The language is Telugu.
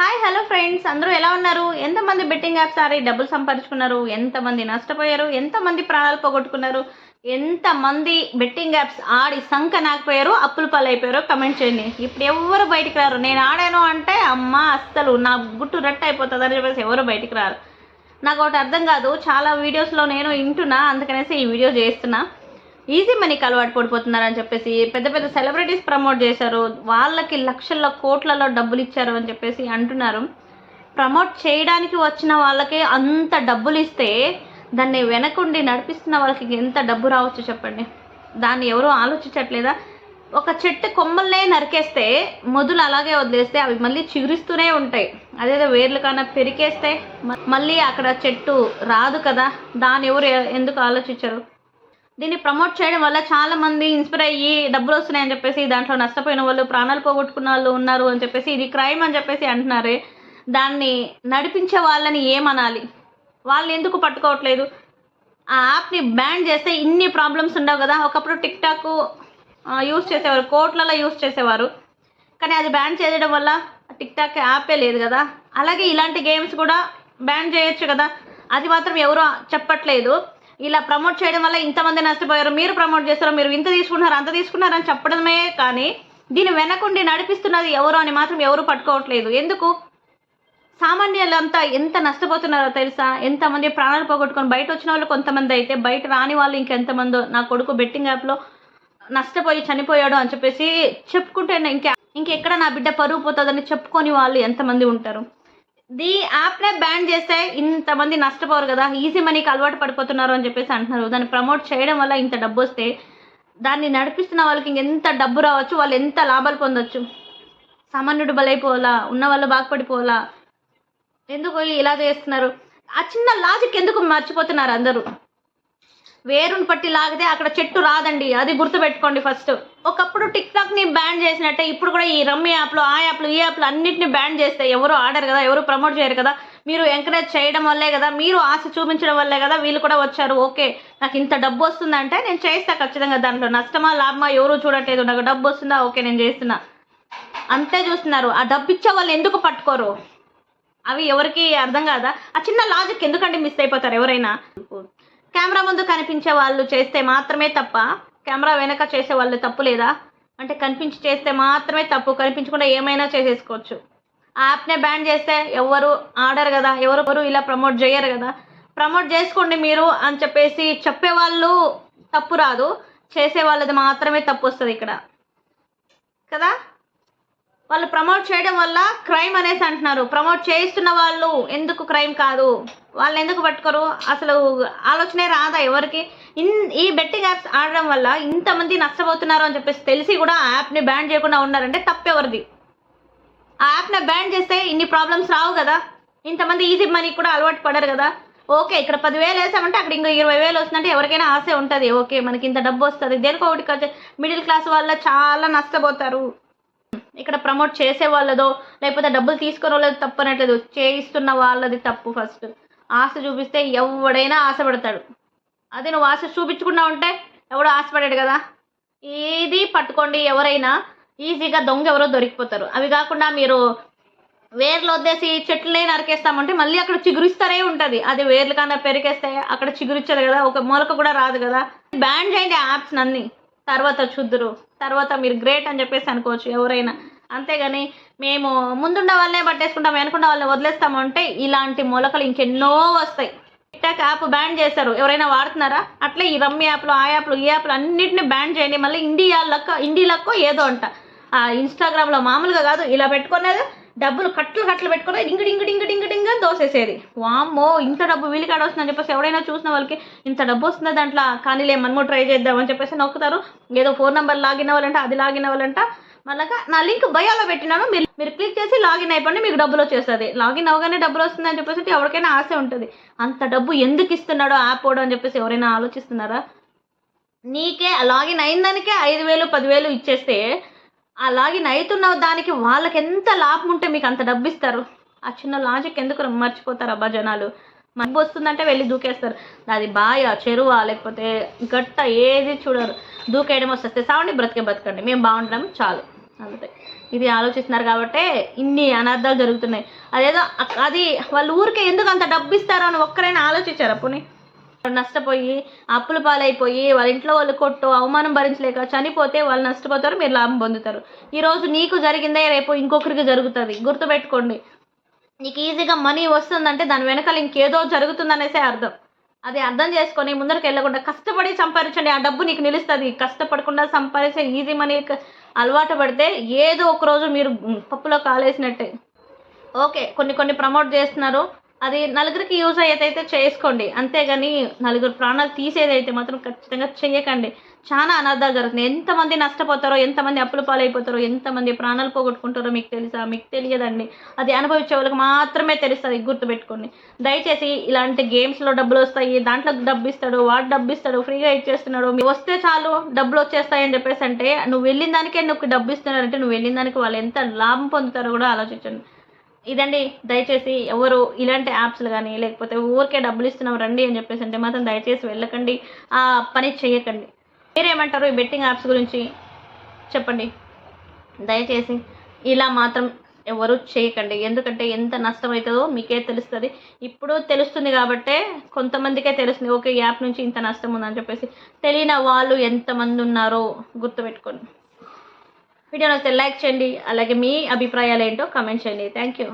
హాయ్ హలో ఫ్రెండ్స్ అందరూ ఎలా ఉన్నారు? ఎంతమంది బెట్టింగ్ యాప్స్ ఆడి డబ్బులు సంపాదించుకున్నారు? ఎంతమంది నష్టపోయారు? ఎంతమంది ప్రాణాలు పోగొట్టుకున్నారు? ఎంతమంది బెట్టింగ్ యాప్స్ ఆడి సంఖ నాకపోయారు అప్పులు పాలైపోయారో కమెంట్ చేయండి. ఇప్పుడు ఎవరు బయటికి రారు? నేను ఆడాను అంటే అమ్మ అస్సలు నా గుట్టు రట్ అయిపోతుంది అని చెప్పేసి ఎవరు బయటికి రారు? నాకు ఒకటి అర్థం కాదు. చాలా వీడియోస్లో నేను వింటున్నా. అందుకనేసి ఈ వీడియో చేస్తున్నా. ఈజీ మనీకి అలవాటు పడిపోతున్నారని చెప్పేసి పెద్ద పెద్ద సెలబ్రిటీస్ ప్రమోట్ చేశారు. వాళ్ళకి లక్షల కోట్లలో డబ్బులు ఇచ్చారు అని చెప్పేసి అంటున్నారు. ప్రమోట్ చేయడానికి వచ్చిన వాళ్ళకి అంత డబ్బులు ఇస్తే దాన్ని వెనకుండి నడిపిస్తున్న వాళ్ళకి ఎంత డబ్బు రావచ్చు చెప్పండి? దాన్ని ఎవరు ఆలోచించట్లేదా? ఒక చెట్టు కొమ్మల్నే నరికేస్తే మొదలు అలాగే వదిలేస్తే అవి మళ్ళీ చిగురిస్తూనే ఉంటాయి. అదేదో వేర్లు కన్నా పెరికేస్తే మళ్ళీ అక్కడ చెట్టు రాదు కదా? దాని ఎవరు ఎందుకు ఆలోచించరు? దీన్ని ప్రమోట్ చేయడం వల్ల చాలా మంది ఇన్స్పైర్ అయ్యి డబ్బులు వస్తున్నాయని చెప్పేసి దాంట్లో నష్టపోయిన వాళ్ళు ప్రాణాలు పోగొట్టుకున్న వాళ్ళు ఉన్నారు అని చెప్పేసి ఇది క్రైమ్ అని చెప్పేసి అంటున్నారు. దాన్ని నడిపించే వాళ్ళని ఏమనాలి? వాళ్ళు ఎందుకు పట్టుకోవట్లేదు? ఆ యాప్ని బ్యాన్ చేస్తే ఇన్ని ప్రాబ్లమ్స్ ఉండవు కదా. ఒకప్పుడు టిక్ టాక్ యూస్ చేసేవారు కోట్లలో యూస్ చేసేవారు. కానీ అది బ్యాన్ చేయడం వల్ల టిక్ టాక్ యాపే లేదు కదా. అలాగే ఇలాంటి గేమ్స్ కూడా బ్యాన్ చేయొచ్చు కదా. అది మాత్రం ఎవరూ చెప్పట్లేదు. ఇలా ప్రమోట్ చేయడం వల్ల ఇంతమంది నష్టపోయారు. మీరు ప్రమోట్ చేస్తారు మీరు ఇంత తీసుకున్నారు అంత తీసుకున్నారు అని చెప్పడమే కానీ దీని వెనకుండి నడిపిస్తున్నది ఎవరు అని మాత్రం ఎవరు పట్టుకోవట్లేదు. ఎందుకు? సామాన్యులంతా ఎంత నష్టపోతున్నారో తెలుసా? ఎంతమంది ప్రాణాలు పోగొట్టుకొని బయట వచ్చిన వాళ్ళు కొంతమంది అయితే బయట రాని వాళ్ళు ఇంకెంతమందో నా కొడుకు బెట్టింగ్ యాప్లో నష్టపోయి చనిపోయాడు అని చెప్పేసి చెప్పుకుంటే ఇంకా ఇంకెక్కడ నా బిడ్డ పరువు పోతుందని చెప్పుకొని వాళ్ళు ఎంతమంది ఉంటారు? దీ యాప్నే బ్యాన్ చేస్తే ఇంతమంది నష్టపోరు కదా. ఈజీ మనీకి అలవాటు పడిపోతున్నారు అని చెప్పేసి అంటున్నారు. దాన్ని ప్రమోట్ చేయడం వల్ల ఇంత డబ్బు వస్తే దాన్ని నడిపిస్తున్న వాళ్ళకి ఇంకెంత డబ్బు రావచ్చు వాళ్ళు ఎంత లాభాలు పొందొచ్చు? సామాన్యుడు బలైపోవాలా? ఉన్న వాళ్ళు బాగుపడిపోవాలా? ఎందుకు ఇలా చేస్తున్నారు? ఆ చిన్న లాజిక్ ఎందుకు మర్చిపోతున్నారు అందరూ? వేరుని పట్టి లాగితే అక్కడ చెట్టు రాదండి. అది గుర్తుపెట్టుకోండి ఫస్ట్ ఒకప్పుడు టిక్ టాక్ని బ్యాన్ చేసినట్టే ఇప్పుడు కూడా ఈ రమ్మీ యాప్లు ఆ యాప్లు ఈ యాప్లు అన్నింటిని బ్యాన్ చేస్తే ఎవరు ఆడరు కదా ఎవరు ప్రమోట్ చేయరు కదా. మీరు ఎంకరేజ్ చేయడం వల్లే కదా మీరు ఆశ చూపించడం వల్లే కదా వీళ్ళు కూడా వచ్చారు. ఓకే నాకు ఇంత డబ్బు వస్తుందంటే నేను చేస్తా ఖచ్చితంగా దాంట్లో. నష్టమా లాభమా ఎవరు చూడట్లేదు. నాకు డబ్బు వస్తుందా ఓకే నేను చేస్తున్నా. అంతే చూస్తున్నారు. ఆ డబ్బు ఇచ్చే వాళ్ళు ఎందుకు పట్టుకోరు? అవి ఎవరికి అర్థం కాదా? ఆ చిన్న లాజిక్ ఎందుకంటే మిస్ అయిపోతారు ఎవరైనా? కెమెరా ముందు కనిపించే వాళ్ళు చేస్తే మాత్రమే తప్ప కెమెరా వెనక చేసే వాళ్ళు తప్పు లేదా? అంటే కనిపించి చేస్తే మాత్రమే తప్పు కనిపించకుండా ఏమైనా చేసేసుకోవచ్చు. ఆ యాప్నే బ్యాన్ చేస్తే ఎవరు ఆడరు కదా ఎవరు ఎవరు ఇలా ప్రమోట్ చేయరు కదా. ప్రమోట్ చేసుకోండి మీరు అని చెప్పేసి చెప్పేవాళ్ళు తప్పు రాదు చేసే వాళ్ళది మాత్రమే తప్పు వస్తుంది ఇక్కడ. కదా? వాళ్ళు ప్రమోట్ చేయడం వల్ల క్రైమ్ అనేసి అంటున్నారు. ప్రమోట్ చేస్తున్న వాళ్ళు ఎందుకు క్రైమ్ కాదు? వాళ్ళు ఎందుకు పట్టుకోరు? అసలు ఆలోచనే రాదా ఎవరికి? ఇన్ ఈ బెట్టింగ్ యాప్స్ ఆడడం వల్ల ఇంతమంది నష్టపోతున్నారు అని చెప్పేసి తెలిసి కూడా ఆ యాప్ని బ్యాన్ చేయకుండా ఉన్నారంటే తప్పెవరిది? ఆ యాప్ని బ్యాన్ చేస్తే ఇన్ని ప్రాబ్లమ్స్ రావు కదా? ఇంతమంది ఈజీ మనీ కూడా అలవాటు పడరు కదా? ఓకే ఇక్కడ పదివేలు వేసామంటే అక్కడ ఇంకో ఇరవై వేలు వస్తుందంటే ఎవరికైనా ఆశ ఉంటుంది. ఓకే మనకి ఇంత డబ్బు వస్తుంది. దేనికో ఒకటి మిడిల్ క్లాస్ వాళ్ళ చాలా నష్టపోతారు. ఇక్కడ ప్రమోట్ చేసే వాళ్ళదో లేకపోతే డబ్బులు తీసుకునే వాళ్ళది తప్పు అనట్లేదు చేయిస్తున్న వాళ్ళది తప్పు ఫస్ట్. ఆశ చూపిస్తే ఎవడైనా ఆశపడతాడు. అదే నువ్వు ఆశ చూపించకుండా ఉంటే ఎవడో ఆశపడాడు కదా? ఏది పట్టుకోండి ఎవరైనా. ఈజీగా దొంగ ఎవరో దొరికిపోతారు. అవి కాకుండా మీరు వేర్లు వద్దేసి చెట్లనే నరికేస్తామంటే మళ్ళీ అక్కడ చిగురిస్తారే ఉంటుంది. అది వేర్లు కన్నా పెరిగేస్తే అక్కడ చిగురిచ్చదు కదా. ఒక మొలక కూడా రాదు కదా. బ్యాన్ చేయండి ఆ యాప్స్ అన్నీ తర్వాత చూద్దురు తర్వాత మీరు గ్రేట్ అని చెప్పేసి అనుకోవచ్చు ఎవరైనా. అంతేగాని మేము ముందున్న వాళ్ళనే పట్టేసుకుంటాం వెనుకున్న వాళ్ళని వదిలేస్తామంటే ఇలాంటి మొలకలు ఇంకెన్నో వస్తాయి. టిక్టాక్ యాప్ బ్యాన్ చేశారు. ఎవరైనా వాడుతున్నారా? అట్లే ఈ రమ్మీ యాప్లు ఆ యాప్లు ఈ యాప్లు అన్నింటిని బ్యాన్ చేయండి. మళ్ళీ ఇండియా లక్క ఇండి లక్కో ఏదో అంట. ఆ ఇన్స్టాగ్రామ్లో మామూలుగా కాదు. ఇలా పెట్టుకునేది డబ్బులు కట్లు కట్లు పెట్టుకునేది డింగు డింగు డింగు డింగు దోసేసేది వామ్మో ఇంత డబ్బు వీలు కాడ వస్తుందని చెప్పేసి ఎవరైనా చూసిన వాళ్ళకి ఇంత డబ్బు వస్తుందా దాంట్లో? కానీలే మనము ట్రై చేద్దామని చెప్పేసి నొక్కుతారు. ఏదో ఫోన్ నెంబర్ లాగిన్ అవ్వాలంట అది లాగిన్ అవ్వాలంట మళ్ళా నా లింక్ బయోలో పెట్టినాను. మీరు మీరు క్లిక్ చేసి లాగిన్ అయిపోండి మీకు డబ్బులు వచ్చేస్తుంది. లాగిన్ అవగానే డబ్బులు వస్తుందని చెప్పేసి ఎవరికైనా ఆశ ఉంటుంది. అంత డబ్బు ఎందుకు ఇస్తున్నాడో యాప్ పోవడం అని చెప్పేసి ఎవరైనా ఆలోచిస్తున్నారా? నీకే లాగిన్ అయిందానికే ఐదు వేలు పదివేలు ఇచ్చేస్తే ఆ లాగిన్ అవుతున్న దానికి వాళ్ళకి ఎంత లాభం ఉంటే మీకు అంత డబ్బు ఇస్తారు? ఆ చిన్న లాజిక్ ఎందుకు మర్చిపోతారు అబ్బా జనాలు? మనకు వస్తుందంటే వెళ్ళి దూకేస్తారు. అది బాయ చెరువా లేకపోతే గట్ట ఏది చూడరు. దూకేయడం వస్తే సావండి బ్రతికే బ్రతకండి. మేము బాగుంటాం చాలు. అంతే. ఇది ఆలోచిస్తున్నారు కాబట్టి ఇన్ని అనర్థాలు జరుగుతున్నాయి. అదేదో అది వాళ్ళ ఊరికే ఎందుకు అంత డబ్బు ఇస్తారో అని ఒక్కరైనా ఆలోచించారా పోనీ? నష్టపోయి అప్పుల పాలైపోయి వాళ్ళ ఇంట్లో వాళ్ళు కొట్టు అవమానం భరించలేక చనిపోతే వాళ్ళు నష్టపోతారు మీరు లాభం పొందుతారు. ఈరోజు నీకు జరిగిందే రేపు ఇంకొకరికి జరుగుతుంది. గుర్తుపెట్టుకోండి. నీకు ఈజీగా మనీ వస్తుందంటే దాని వెనకాల ఇంకేదో జరుగుతుందనేసే అర్థం. అది అర్థం చేసుకొని ముందరికి వెళ్ళకుండా కష్టపడి సంపాదించండి. ఆ డబ్బు నీకు నిలుస్తుంది. కష్టపడకుండా సంపాదించే ఈజీ మనీ అలవాటు పడితే ఏదో ఒక రోజు మీరు పప్పులో కాలేసినట్టే. ఓకే కొన్ని కొన్ని ప్రమోట్ చేస్తున్నారు. అది నలుగురికి యూజ్ అయ్యేదైతే చేసుకోండి. అంతేగాని నలుగురు ప్రాణాలు తీసేదైతే మాత్రం ఖచ్చితంగా చెయ్యకండి. చాలా అనర్థాలు జరుగుతుంది ఎంతమంది నష్టపోతారో ఎంతమంది అప్పుల పాలైపోతారో ఎంతమంది ప్రాణాలు పోగొట్టుకుంటారో మీకు తెలుసా? మీకు తెలియదండి. అది అనుభవించే వాళ్ళకి మాత్రమే తెలుస్తుంది గుర్తుపెట్టుకోండి. దయచేసి ఇలాంటి గేమ్స్లో డబ్బులు వస్తాయి దాంట్లో డబ్బు ఇస్తాడు వాడు డబ్బు ఇస్తాడు ఫ్రీగా ఇచ్చేస్తున్నాడు మీరు వస్తే చాలు డబ్బులు వచ్చేస్తాయని చెప్పేసి అంటే నువ్వు వెళ్ళిన దానికే నువ్వు డబ్బు ఇస్తున్నారంటే నువ్వు వెళ్ళిన దానికి వాళ్ళు ఎంత లాభం పొందుతారో కూడా ఆలోచించండి. ఇదండి. దయచేసి ఎవరు ఇలాంటి యాప్స్లు కానీ లేకపోతే ఊరికే డబ్బులు ఇస్తున్నాం రండి అని చెప్పేసి అంటే మాత్రం దయచేసి వెళ్ళకండి. ఆ పని చేయకండి. మీరేమంటారు ఈ బెట్టింగ్ యాప్స్ గురించి? చెప్పండి. దయచేసి ఇలా మాత్రం ఎవరు చేయకండి. ఎందుకంటే ఎంత నష్టం అవుతుందో మీకే తెలుస్తుంది. ఇప్పుడు తెలుస్తుంది కాబట్టే కొంతమందికే తెలుస్తుంది. ఓకే యాప్ నుంచి ఇంత నష్టం ఉందని చెప్పేసి తెలియని వాళ్ళు ఎంతమంది ఉన్నారో గుర్తుపెట్టుకోండి. వీడియో నచ్చితే లైక్ చేయండి. అలాగే మీ అభిప్రాయాలు ఏంటో కమెంట్ చేయండి. Thank you.